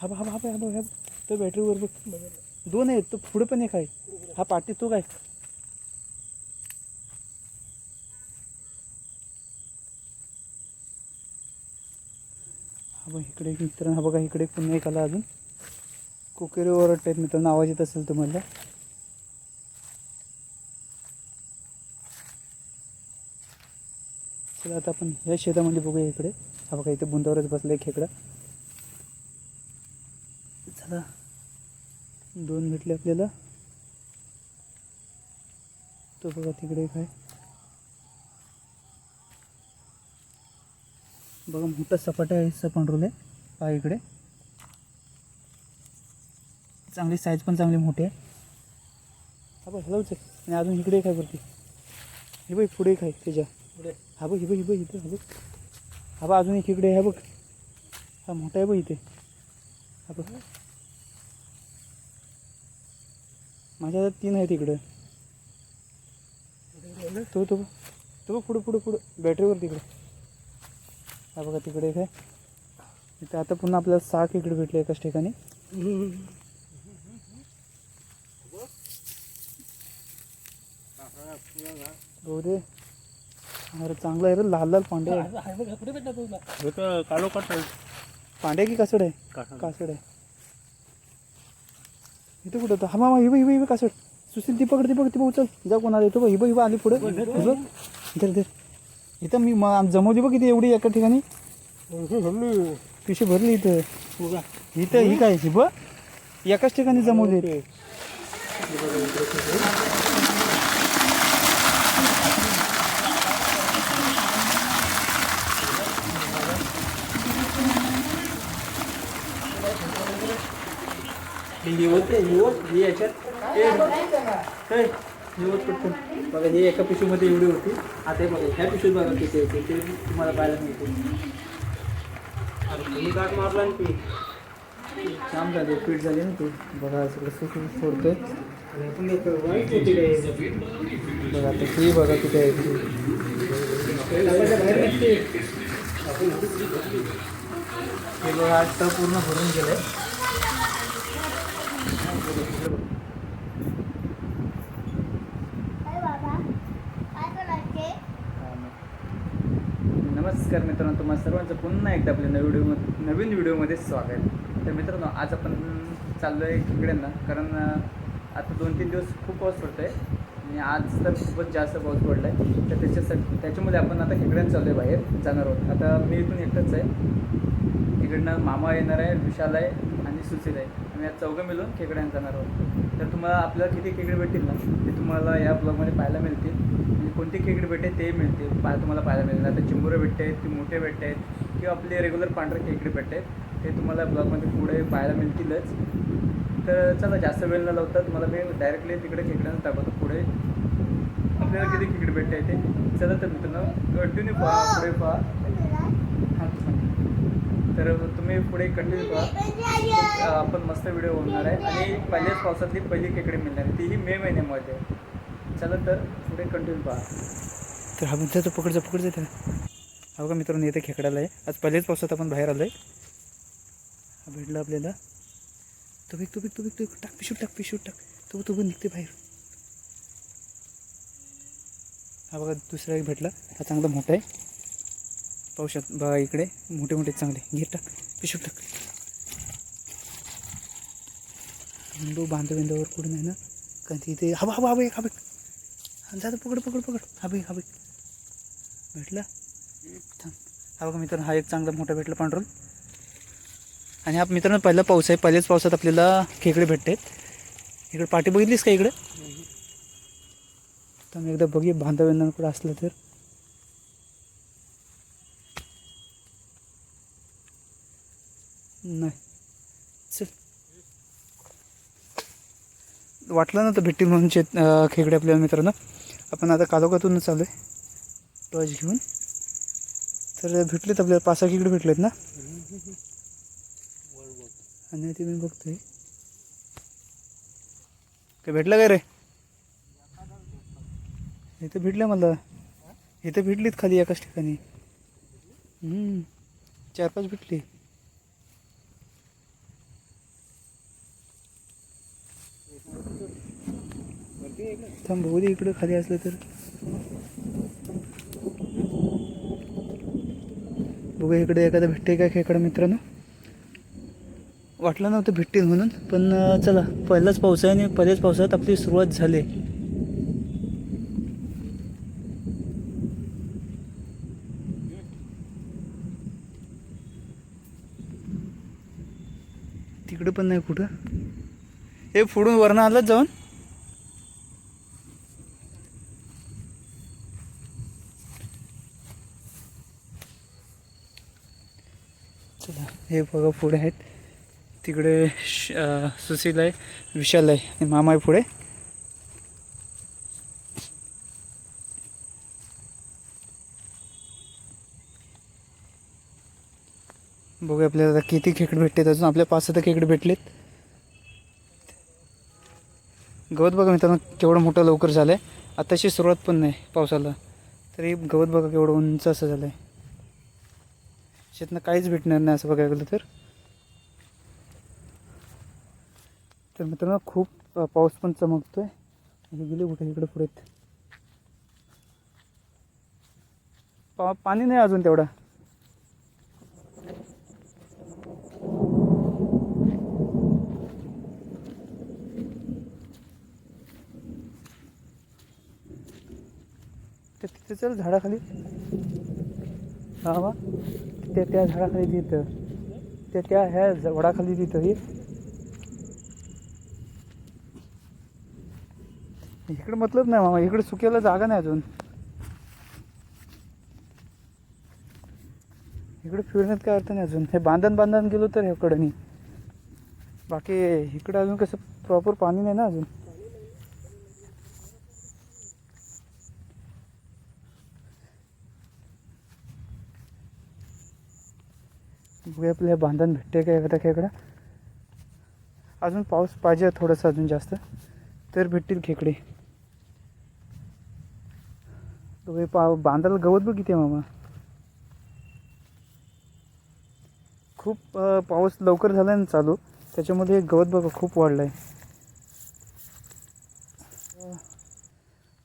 हा बा हा बा हा बा हा बा, तो बॅटरीवर बघ. दोन आहेत तो पुढे पण एक आहे. हा पाठी तो काय? हा बघ इकडे एक मित्रांनो हा बघा इकडे पुन्हा एक आला अजून. कुकेरी ओरडत आहेत मित्रांनो आवाज येत असेल तुम्हाला. चला आता आपण ह्या शेतामध्ये बघूया इकडे. हा बघा इथे बुंदावरच बसला एक खेकडा चला दोन भेटले आपल्याला. तो बघा तिकडे काय बघा मोठा सपाटा आहे पांढरुल आहे. पहा इकडे. चांगली साईज पण चांगली मोठी आहे. हा बघ हलवच आहे आणि अजून इकडे काय करते हे बघ पुढे काय त्याच्या. पुढे. हा बघ हे बघ हे बघ इथे हा बघ. हा बघ अजून एक इकडे आहे बघ. हा मोठा आहे बघ इथे. हा बघ. माझ्या हातात तीन आहेत इकडं. तो तो. तो बघ पुढे पुढे पुढे. बॅटरीवर तिकडे. हा बघा तिकडे आहे. इथे आता पुन्हा आपल्याला सहा खेकडे भेटले एकाच ठिकाणी. हो रे अरे चांगला आहे रे. लाल लाल पांडे आहे कालो काटा पांडे की कासड आहे? कासड आहे. इथे कुठं होतं? हा मामा हिबं हिबं हिबं कासड सुशील ती पकड ती पकड ती बघ चल जा कोणाला येतो बघ हिबं हिबं आली पुढे. हिबं धर धर इथं मी म- जमवली बघ इथे एवढी एका ठिकाणी. पिशी भरली? इथं. इथं ही काय हिबं एकाच ठिकाणी जमवली. ही ही होत ही याच्यात. हे होत पटकन. बघा ही एका पिशवीमध्ये एवढी होती. आता हे बघा ह्या पिशवीत बघा किती होते ते तुम्हाला पाहायला मिळते. अरे तुम्ही काट मारला ना ती छान झाली पीठ झाली ना ती. बघा सगळं सुख सोडतोय. बघा आता ती बघा किती आहे हे बघा आज तर पूर्ण भरून गेलंय. नमस्कार मित्रांनो तुम्हाला सर्वांचं पुन्हा एकदा आपल्या नवीन व्हिडिओ नवीन व्हिडिओमध्ये स्वागत. तर मित्रांनो आज आपण चाललो आहे खेकड्यांना कारण आता दोन तीन दिवस खूप पाऊस पडतो आहे आणि आज तर खूपच जास्त पाऊस पडला आहे तर त्याच्यासाठी त्याच्यामुळे आपण आता खेकड्यांना चाललो आहे बाहेर जाणार आहोत. आता मी इथून एकटंच आहे. तिकडनं मामा येणार आहे विशाल आहे आणि सुशील आहे. आम्ही आज चौघं मिळून खेकड्यांना जाणार आहोत. तर तुम्हाला आपल्याला किती खेकडे भेटतील ना ते तुम्हाला या ब्लॉगमध्ये पाहायला मिळतील. म्हणजे कोणती खेकडे भेटते ते मिळतील पाय तुम्हाला पाहायला मिळेल. आता चिंबुरे भेटते आहेत ते मोठे भेटते आहेत किंवा आपले रेग्युलर पांढरे खेकडे भेटते आहेत ते तुम्हाला ब्लॉगमध्ये पुढे पाहायला मिळतीलच. तर चला जास्त वेळ न लावता तुम्हाला मी डायरेक्टली तिकडे खेकड्यांना दाखवतो पुढे. आपल्याला किती खेकडे भेटते ते. चला तर मित्रांनो कंटिन्यू पहा पुढे पहा. हां तर तुम्ही पुढे कंटिन्यू पहा आपण मस्त व्हिडिओ होणार आहे. आणि पहिल्याच पावसातली पहिली खेकडे मिळणार आहे. तीही मे महिन्यामध्ये. चला तर पुढे कंटिन्यू पहा तर हा म्हणतो पकडचा पकडचा त्याला हो का मित्रांनो येते खेकड्याला आहे. आज पहिल्याच पावसात आपण बाहेर आलो आहे हा भेटला आपल्याला. तो बिक तो बिक तो बिक तो टाक पिशूट टाक पिशूट टाक. तो तो पण निघते बाहेर. हा बघा दुसरा एक भेटला. हा चांगला मोठा आहे. पाहू शक बघा इकडे मोठे मोठे चांगले. घे टाक पिशूट टाक. बघू बांध बिंदावर कुठं नाही ना कारण तिथे हवा हवा हवा एक हवा जा पकड पकड पकड. हा बघ हा बघ भेटला? थांब. हा बघा मित्रांनो हा एक चांगला मोठा भेटला पांढरून. आणि हा मित्रांनो पहिला पाऊस आहे. पहिल्याच पावसात आपल्याला खेकडे भेटते इकडे पाठी बघितलीस का इकडे? तर एकदा बघूया. बांधव्यांकडे असलं तर नाही चल वाटलं ना तर भेटतील म्हणून शेत खेकडे आपल्याला मित्रांनो. आपण आता कालोखातूनच चालू आहे. टॉर्च घेऊन. तर भेटलेत आपल्याला पाच सहा खेकडे भेटलेत ना? आणि ते मी बघतोय. काय भेटलं काय रे? इथे भेटलं मला. इथे भेटलीत खाली एकाच ठिकाणी. चार पाच भेटली. थांब बघू दे इकडं खाली असलं तर. बघू इकडे एखादा भेटते का खेकडा मित्रांनो? वाटलं नव्हतं भेटतील म्हणून पण चला पहिलाच पाऊस आहे आणि पहिल्याच पावसात आपली सुरुवात झाली. तिकडं पण नाही कुठं. हे फोडून वरनं आलं जाऊन? हे बघा पुढे आहेत. तिकडे श- सुशील आहे विशाल आहे आणि मामा आहे पुढे. बघूया आपल्याला आता किती खेकडे भेटतात अजून आपल्या पाच सहा खेकडे भेटलेत. गवत बघा मित्रांनो केवढं मोठं लवकर झालं आहे आताशी सुरुवात पण नाही पावसाला. तरी गवत बघा केवढं उंच असं झालं आहे शेतनं काहीच भेटणार नाही असं बघायला गेलं तर. तर मित्रांनो खूप पाऊस पण चमकतोय. हे गेले कुठे? इकडे पुढे. पा पाणी नाही अजून तेवढा. तर तिथे चल झाडाखाली. हा ते त्या त्या झाडाखाली तिथं त्या त्या ह्या झाडाखाली तिथं हे इकडे मतलब नाही मामा इकडे सुक्याला जागा नाही अजून. इकडे फिरण्यात काय अर्थ नाही अजून. हे बांधण बांधण गेलो तर ह्याकडे नाही बाकी इकडे अजून कसं प्रॉपर पाणी नाही ना अजून. बघूया आपल्या बांधण भेटते का एखादा खेकडा? अजून पाऊस पाहिजे थोडंसं अजून जास्त तर भेटतील खेकडे. पाव पा बांधायला गवत बघ किती आहे मामा. खूप पाऊस लवकर झाला ना चालू त्याच्यामध्ये गवत बघा खूप वाढलं आहे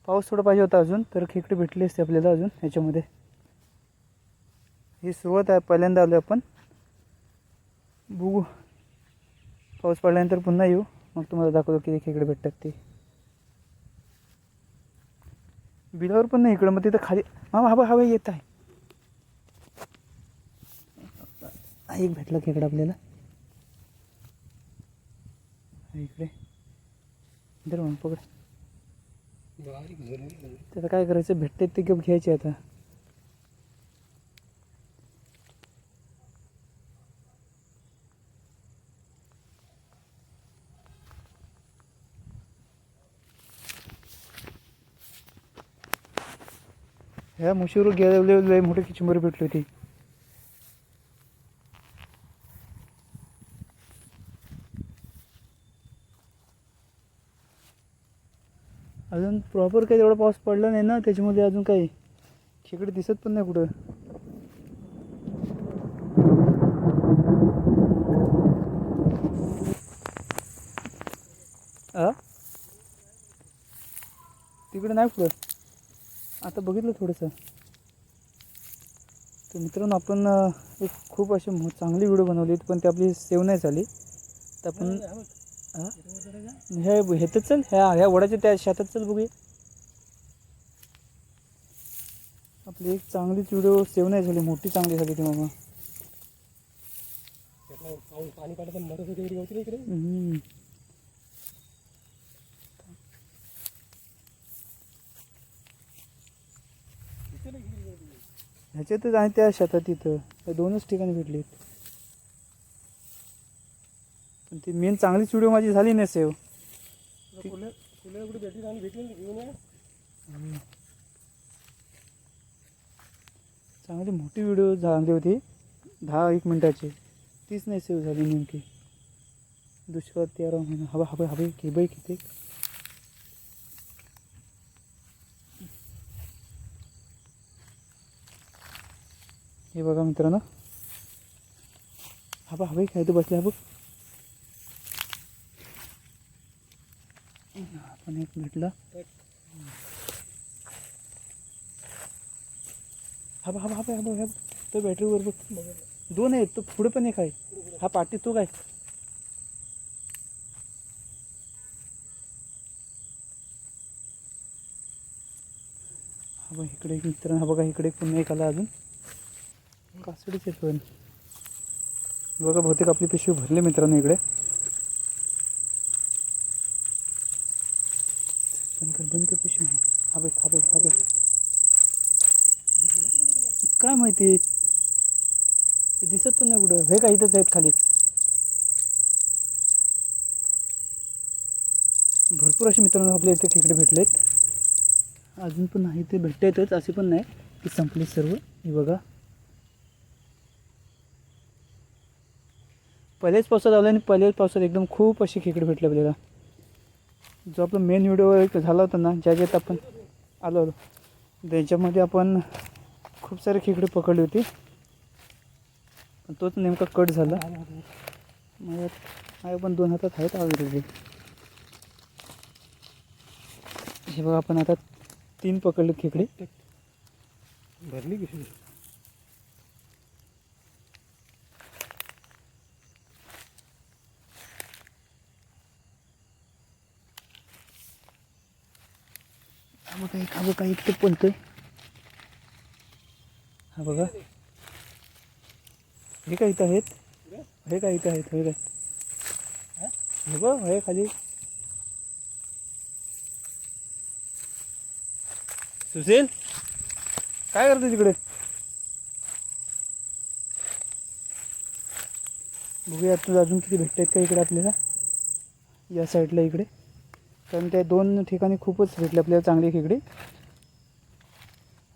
पाऊस थोडा पाहिजे होता अजून तर खेकडे भेटले असते आपल्याला अजून ह्याच्यामध्ये ही सुरुवात आहे पहिल्यांदा आलो आपण. बघू. पाऊस पडल्यानंतर पुन्हा येऊ. मग तुम्हाला दाखवतो किती खेकडे भेटतात ते. बिलावर पण नाही इकडं मग तिथं खाली मामा हवा हवा येत आहे. हा, एक भेटला खेकडा आपल्याला. हा, इकडे. इधर म्हणून पकड. त्याचं काय करायचं? भेटते ते गप घ्यायचे आता. ह्या मुशीवर गेले लय मोठी किचंबरी भेटली होती. अजून प्रॉपर काही तेवढा पाऊस पडला नाही ना त्याच्यामध्ये अजून काही खेकडे दिसत पण नाही कुठं. आ? तिकडे नाही कुठं? आता बघितलं थोडंसं. तर मित्रांनो आपण एक खूप अशी चांगली व्हिडिओ बनवली पण ती आपली सेव्ह नाही झाली. तर आपण हा? ह्या ह्यातच चल ह्या ह्या वडाच्या त्या शेतात चल बघूया. आपली एक चांगलीच व्हिडिओ सेव्ह नाही झाली मोठी चांगली झाली ती मामा. हम्म. ह्याच्यातच आहे त्या शेतात तिथं त्या दोनच ठिकाणी भेटली पण ती मेन चांगलीच व्हिडिओ माझी झाली नाही सेव्ह चांगली मोठी व्हिडिओ झाली होती. दहा एक मिनिटाची. तीच नाही सेव्ह झाली नेमकी. दुष्काळ तेरा महिना. हवा हवा हवे की बाई किती हे बघा मित्रांनो. हवा हवे काय तर बसले बघ. आपण एक भेटला हा बा हा बा हा बा हा तो बॅटरीवर बघ. दोन आहेत तो पुढे पण एक आहे. हा पाठी तो काय? हा बघ इकडे एक मित्र हा बघा इकडे पुन्हा एक आला अजून. कासडीच पण बघा बहुतेक आपली पिशवी भरली मित्रांनो इकडे. बंद कर बंद कर पिशवी हा बघ हा काय माहिती? ते दिसत पण नाही कुठं. हे का इथंच आहेत खाली. भरपूर असे मित्रांनो आपल्या इथे खेकडे भेटलेत. अजून पण आहे ते भेटतायतच असे पण नाही. की संपले सर्व. हे बघा. पहिल्याच पावसात आलं आणि पहिल्याच पावसात एकदम खूप असे खेकडे भेटले आपल्याला. जो आपला मेन व्हिडिओ एक झाला होता ना ज्या ज्यात आपण आलो होतो त्याच्यामध्ये आपण खूप सारे खेकडे पकडली होती. पण तोच नेमका कट झाला. माझ्या आहे पण दोन हातात आहेत आवडले हे बघा आपण आता तीन पकडले खेकडे. भरली की हा बघा एक हा बघा एक ते पलतोय हा बघा. हे काय इथं आहेत? हे काय इथं आहेत? हे काय? हे बघ हे खाली. सुशील काय करतो तिकडे? बघूया तुझं अजून किती भेटत आहेत का इकडे आपल्याला? या साईडला इकडे. कारण त्या दोन ठिकाणी खूपच भेटले आपल्याला चांगली खेकडी.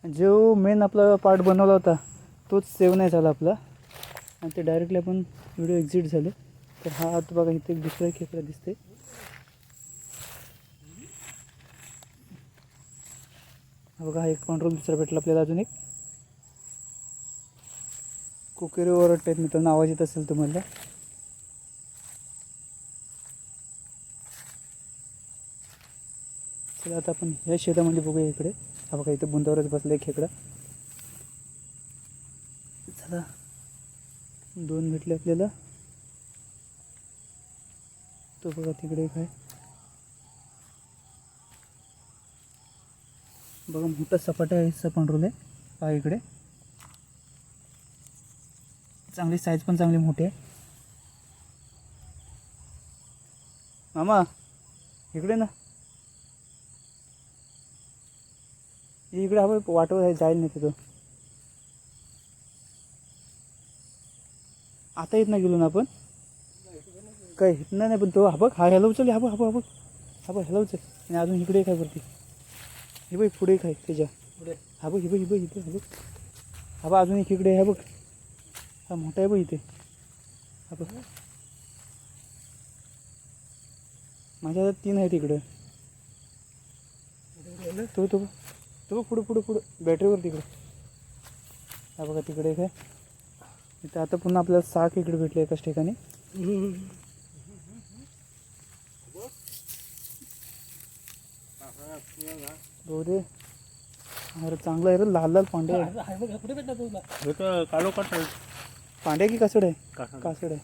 जो मेन आपला पार्ट बनवला होता तोच सेव्ह नाही झाला आपला. आणि ते डायरेक्टली आपण व्हिडिओ एक्झिट झाले. तर हा आता बघा इथे एक दुसरा खेकडा दिसते बघा हा एक कंट्रोल दुसरा भेटला आपल्याला अजून एक. कुकेरी ओरडत आहेत मित्रांनो आवाज येत असेल तुम्हाला. तर आता आपण ह्या शेतामध्ये बघूया इकडे. हा बघा इथं बुंदावरच आहे खेकडा. चला. दोन भेटले आपल्याला. तो बघा तिकडे काय. बघा मोठा सपाटा आहे असा पांढरुल आहे. पहा इकडे. चांगली साईज पण चांगली मोठी आहे. मामा इकडे ना. इकडे हवं वाटवर आहे जाईल नाही तिथं. आता येत नाही गेलो ना आपण? काय येत नाही नाही पण तो हा बघ हा ह्याला उचल हा बघ हा बघ. हा बघ हा बघ ह्याला उचल. आणि अजून इकडे काय वरती. हे बघ पुढे काय त्याच्या. पुढे. हा बघ हे बघ हे बघ इथे हा बघ. हा बघ अजून एक इकडे हा बघ. हा मोठा आहे बघ इथे. हा बघ. माझ्या तीन आहेत इकडं. तो तो बघ. तो बघ पुढे पुढे. पुढे बॅटरीवर तिकडे. हा बघा तिकडे काय इथं आता पुन्हा आपल्याला सहा इकडे भेटले एकाच ठिकाणी. हो रे अरे चांगला आहे रे. लाल लाल पांडे आहे. कुठे भेटला तुला? हे तर पांडे की कासड आहे? कासड. कासड आहे.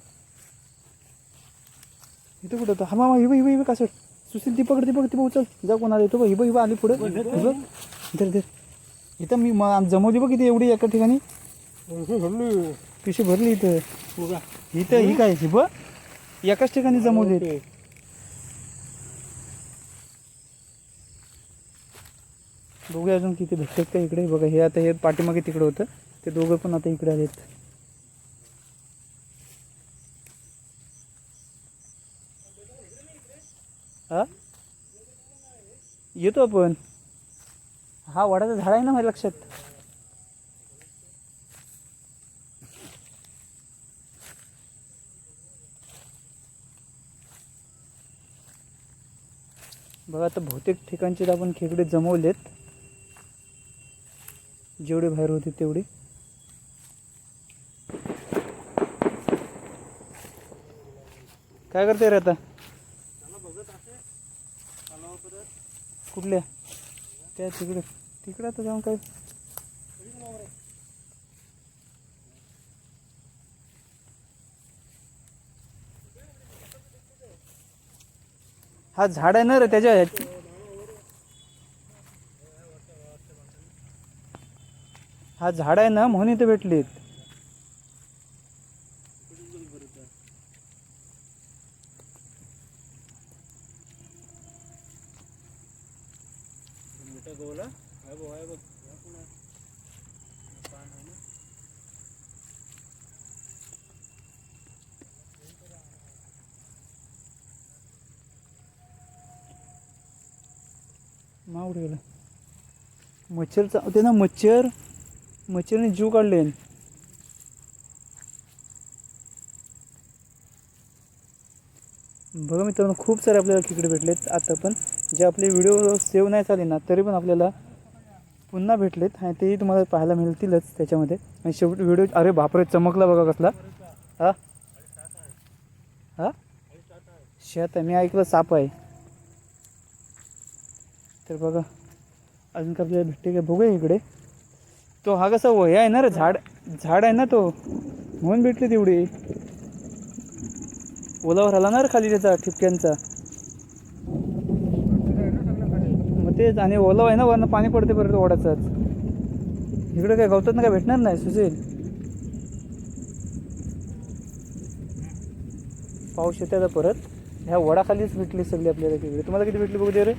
इथं कुठं होतं? हा मामा हिबं हिबं हिबं कासड. सुशील ती पकड ती पकड ती बघ चल जा कोणाला येतो हिबं हिबं आली पुढे. धर धर. इथं मी म- जमवली बघ किती एवढी एका ठिकाणी. पिशी भरली. इथं. इथं ही काय हिबं एकाच ठिकाणी जमवली बघूया अजून किती भेटतात का इकडे? बघा हे आता हे पाठीमागे तिकडे होतं. ते दोघं पण आता इकडे आलेत. हा येतो आपण. हा वडाचं झाड आहे ना माझ्या लक्षात? बघा आता बहुतेक ठिकाणचे आपण खेकडे जमवलेत. जेवढे बाहेर होते तेवढे. काय करते रे आता? कुठल्या? त्या तिकडे तिकडे आता जाऊन काय? हा झाड आहे ना रे त्याच्या हा झाड आहे ना म्हणून इथे भेटलीत मावड गेला मच्छर चावते ना मच्छर मच्छरने जीव काढले. बघा मित्रांनो खूप सारे आपल्याला खेकडे भेटलेत. आता पण जे आपले व्हिडिओ सेव्ह नाही झाले ना तरी पण आपल्याला पुन्हा भेटलेत आणि तेही तुम्हाला पाहायला मिळतीलच त्याच्यामध्ये. आणि शेवटी व्हिडिओ अरे बापरे चमकला बघा कसला. हा? हा? शेत आहे मी ऐकलं साप आहे. तर बघा. अजून का आपल्याला भेटते का? बघूया इकडे. तो हा कसा वया आहे ना रे? झाड झाड आहे ना तो. म्हणून भेटली तेवढी. ओलावर आला ना रे खाली त्याचा ठिपक्यांचा. मग तेच आणि ओलाव आहे ना वरनं पाणी पडते परत ओढाचाच इकडे काय गवतात ना काय भेटणार नाही सुशील? पाऊस येते आता परत. ह्या वडाखालीच भेटली सगळी आपल्याला तिकडे. तुम्हाला किती भेटली बघू दे रे?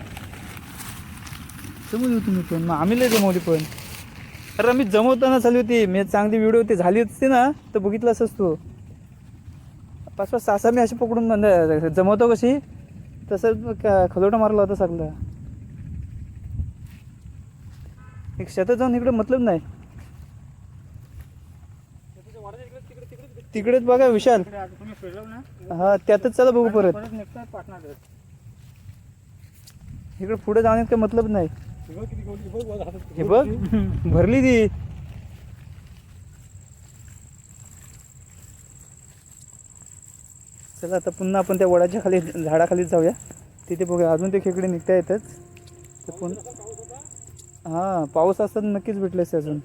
जमवली होती मी पण. मग आम्ही लय जमवली पण. अरे मी जमवताना चालली होती. मी चांगली व्हिडिओ ती झाली असती ना तर बघितलं असंच तू. पाच पाच सहा सहा मी अशी पकडून म्हणजे जमवतो कशी? तसंच खलोटा मारला होता सगळा. एक शेतात जाऊन इकडे मतलब नाही. तिकडेच बघा विशाल. हा त्यातच चला बघू परत. इकडे पुढे जाण्यात काही मतलब नाही. हे बघ भरली ती. चला आता पुन्हा आपण त्या वडाच्या खाली झाडाखाली जाऊया. तिथे बघूया. अजून ते खेकडे निघता येतच ते पुन्हा हां पाऊस असतात नक्कीच भेटले असते अजून.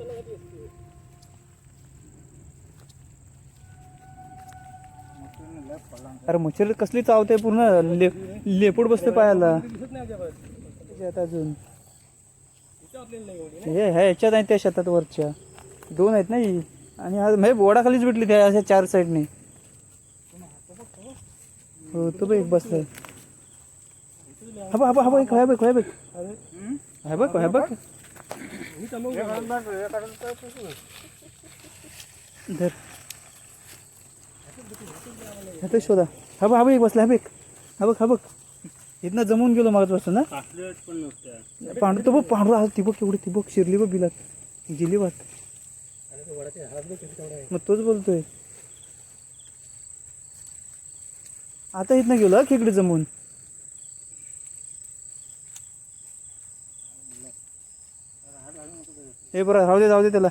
अरे मच्छर कसली चावते पूर्ण ले लेपूड बसते पायाला. अजून इथे आपल्याला नाही एवढी. हे ह्या ह्याच्यात आहेत त्या शेतात वरच्या. दोन आहेत ना ही. आणि हा म्हणजे बोडाखालीच भेटली त्या अशा चार साईडने. हो तो बघ एक बसलाय हा बघ हा बघ हा बघ एक हा बघ हा बघ. हा बघ हा बघ. धर. हा शोधा. हा बघ हा बघ एक बसला हा बघ. हा बघ हा बघ. इथनं जमून गेलो वाजता ना? पांढरू तो बघ पांढरू हा ती बघ केवढी ती बघ शिरली बघ बिलात. गेली वाट. मग तोच बोलतोय. आता इथनं गेलो खेकडे जमून. हे बरं राहू दे राहू दे त्याला.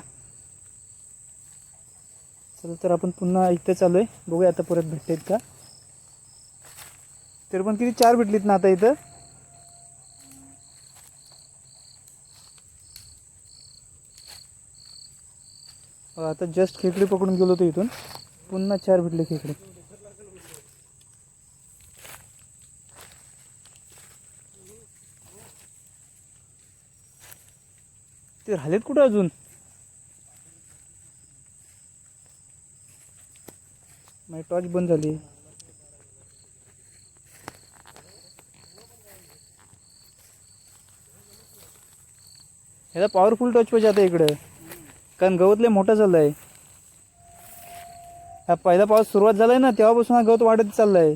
चला तर आपण पुन्हा इथे चालू आहे बघूया आता परत भेटतात का? तरी पण किती चार भेटलीत ना आता इथं? आता जस्ट खेकडे पकडून गेलो होतो इथून. पुन्हा चार भेटले खेकडे. ते राहिलेत कुठं अजून? माझी टॉर्च बंद झाली. ह्याचा पॉवरफुल टच पाहिजे आता इकडं. कारण गवत लय मोठं चाललं आहे हा पहिला पाऊस सुरुवात झाला आहे ना तेव्हापासून हा गवत वाढत चाललं आहे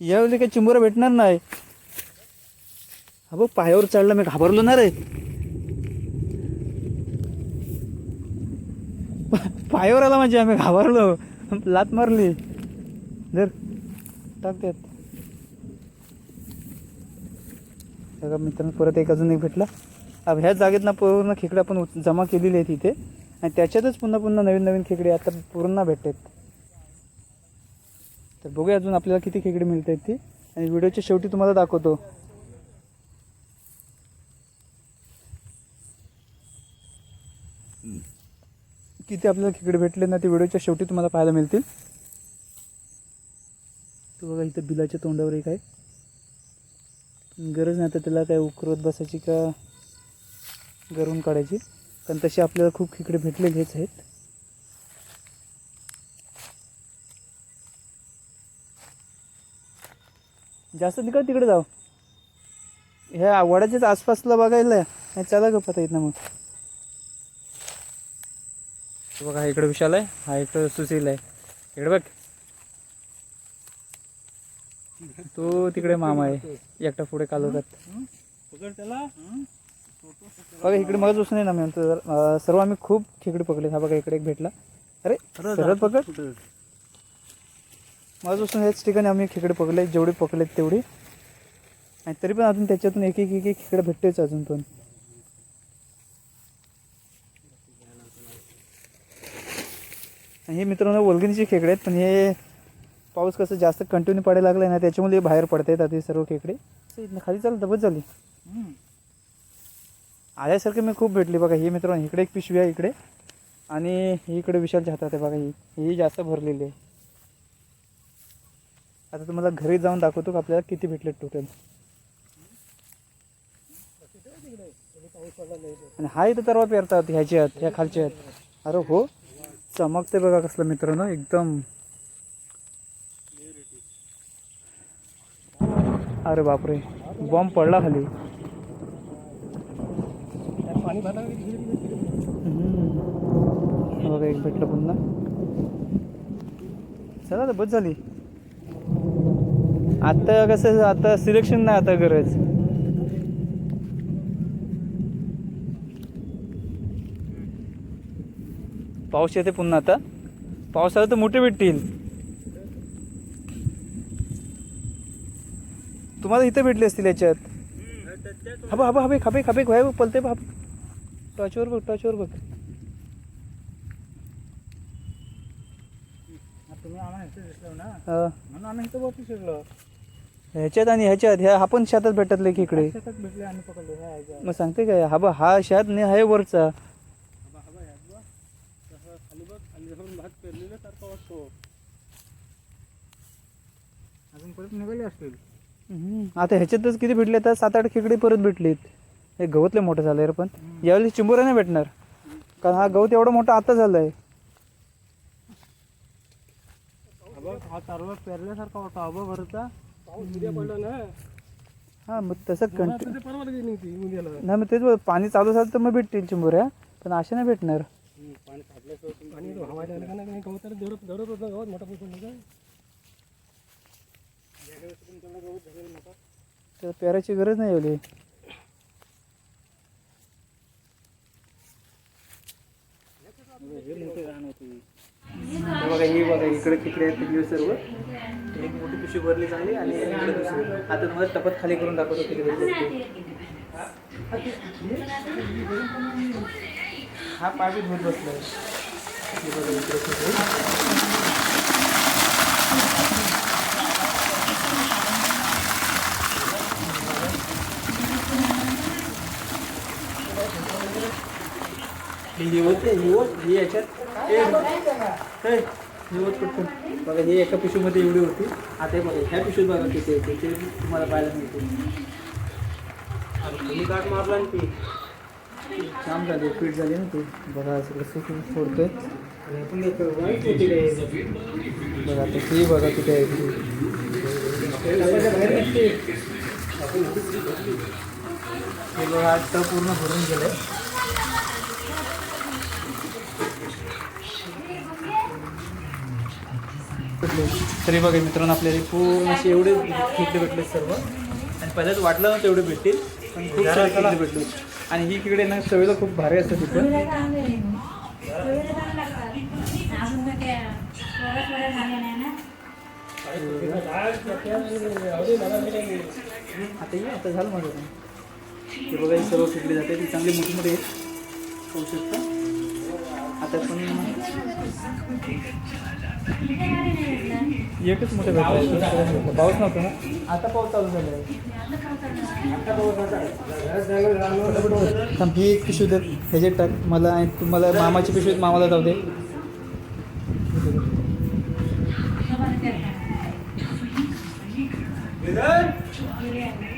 यावेळी काही चिंबोरा भेटणार नाही. हा बघ पायावर चढला मी घाबरलो ना रे. पायावर आला म्हणजे आम्ही घाबरलो. लात मारली. जर टाकतात त्यात बघा मित्रांनो परत एक अजून एक भेटला. अब ह्या जागेत ना पूर्ण खेकडे आपण जमा केलेली आहेत इथे. आणि त्याच्यातच पुन्हा पुन्हा नवीन नवीन खेकडे आता पूर्ण भेटतात तर बघूया अजून आपल्याला किती खेकडे मिळत आहेत ती. आणि व्हिडिओच्या शेवटी तुम्हाला दाखवतो. किती आपल्याला खेकडे भेटले ना ते व्हिडिओच्या शेवटी तुम्हाला पाहायला मिळतील. तो बघा इथं बिलाच्या तोंडावर एक आहे. गरज नाही तर त्याला काय उकरत बसायची का गरवून काढायची. पण तसे आपल्याला खूप खेकडे भेटलेलेच आहेत. जास्त तिकडे तिकडे जाऊ. ह्या वड्याच्याच आसपासला बघायला नाही चला गप्पा येत ना मग. बघा हा इकडे विशाल आहे हा इकडं सुशील आहे. इकडे बघ. तो तिकडे मामा आहे. एकटा पुढे कालोखात बघा इकडे मगच नाही ना मी. म्हणतो सर्व आम्ही खूप खेकडे पकडले. हा बघा इकडे एक भेटला. अरे सरळ पकड. मग असून ह्याच ठिकाणी आम्ही खेकडे पकडले. जेवढे पकडलेत तेवढे. आणि तरी पण अजून त्याच्यातून एक एक एक एक खेकडे भेटतेच अजून पण. हे मित्रांनो वल्गणीचे खेकडे आहेत पण हे पाऊस कसं जास्त कंटिन्यू पडायला लागलाय ना त्याच्यामुळे बाहेर पडत आहेत आता हे सर्व खेकडे. खाली चालत दबत झाली आल्यासारखे मी खूप भेटली बघा ही मित्रांनो इकडे एक पिशवी आहे इकडे. आणि इकडे विशालच्या हातात आहे बघा ही ही जास्त भरलेली आहे. आता तुम्हाला घरी जाऊन दाखवतो का आपल्याला किती भेटले टोटल आणि हा इथं तरवा पेरतात ह्याच्या ह्या खालच्या आत अरे हो चमकते बघा कसलं मित्रांनो एकदम. अरे बापरे बॉम्ब पडला खाली. बघा एक भेटलं पुन्हा. चला तर बस झाली. आता कसं आता सिलेक्शन नाही आता गरज. पाऊस येते पुन्हा आता. पावसाला तर मोठे भेटतील. तुम्हाला इथं भेटले असतील याच्यात? हबा हबा हबे खाबे खाबे खाय पलते बाप. टॉचवर बघ टॉचवर बघ. हा. ह्याच्यात आणि ह्याच्यात ह्या हा पण शेतात भेटतले खेकडे शेतात भेटले आणि पकडले. ह्या ह्याच्या. मग सांगते काय? हा बा हा शेत नाही आहे वरचा. बघ. बघ अजून परत निघाले असतील. आता ह्याच्यातच किती भेटले तर सात आठ खेकडे परत भेटलेत. हे गवतले मोठं झालं रे पण. यावेळी चिंबोरा नाही भेटणार. कारण हा गवत एवढा मोठा आता झालाय. बघ हा तारवा पेरल्यासारखा होता. अबा भरता. पाऊस उद्या पडला ना. हा मग तसं मला कंट तर ते परवा गेली ती उद्याला. नाही मग तेच पाणी चालू झालं तर मग भेटतील चिंबोऱ्या. पण अशा नाही भेटणार. पाणी तर पेरायची गरज नाही एवढी. बघा हे बघा ही बघा इकडे तिकडे आहेत तिकडे सर्व. एक मोठी पिशवी भरली चांगली आणि इकडे दुसरी. आता तुम्हाला टपत खाली करून दाखवतो किती हा पाय बी धुत इकडे ही होते ही होत याच्यात होत पटकन. बघा ही एका पिशवीमध्ये एवढी होती. आता हे बघा ह्या पिशवीत बघा किती येते ते तुम्हाला पाहायला मिळते. काट मारला ती. छान झाली पीठ झाली ना ती. बघा असं कसं सोडतोय. होती बघा आता ही बघा किती आहे ती. हे बघा आज तर पूर्ण भरून गेलंय तरी बघा मित्रांनो आपल्याला पूर्ण असे एवढे खेकडे भेटले सर्व. आणि पहिल्याच वाटलं ना तेवढे भेटतील पण खूप सारे खेकडे भेटले. आणि ही खेकडे ना चवीला खूप भारी असतात तिथं. आता ये आता झालं माझं. ते बघा हे सर्व फेकले जाते. ती चांगली मोठी मोठी आहेत. पाहू शकता. आता पण एकच मोठं भेटलं. पाऊस नव्हता ना? आता पाऊस चालू झाला आहे थांब ही एक पिशवी देत ह्याच्यात टाक मला आणि तुम्हाला मामाची पिशवीत मामाला जाऊ दे.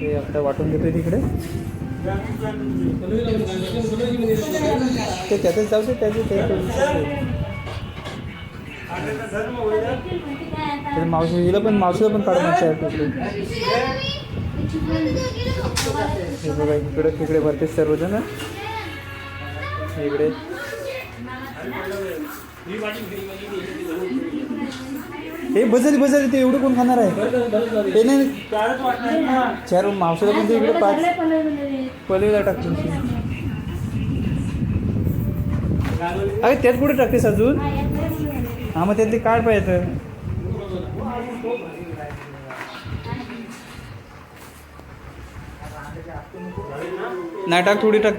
हे आता वाटून देतोय तिकडे. ते त्यातच जाऊ दे त्याचे ते मावशी हिला पण मावशीला पण काढून आहे हे बघा इकडे तिकडे भरते सर्वजण. इकडे. हे बजारी बजारी ते एवढं कोण खाणार आहे? ते नाही चार मावशीला पण ते इकडे पाच पलीला टाकतो. अरे त्यात कुठे टाकतेस अजून? हा मग त्यातली काढ पाहिजे? नाही टाक थोडी टाक.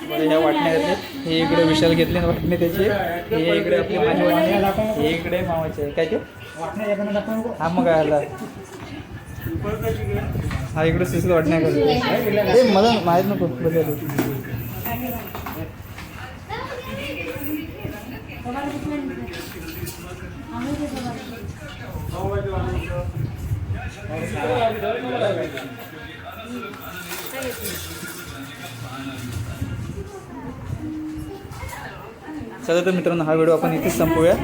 ह्या वाटण्या घेतल्या हे इकडे विशाल घेतले वाटणे त्याचे हे इकडे आपले माझे वाटणे हे इकडे मामाचे काय ते हा मग काय आला हा इकडे सुसलं वाटण्या करतो हे मला माहीत नको बदल चला तर मित्रांनो हा व्हिडिओ आपण इथेच संपूया.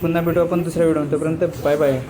पुन्हा भेटू आपण दुसऱ्या व्हिडिओ तोपर्यंत बाय बाय.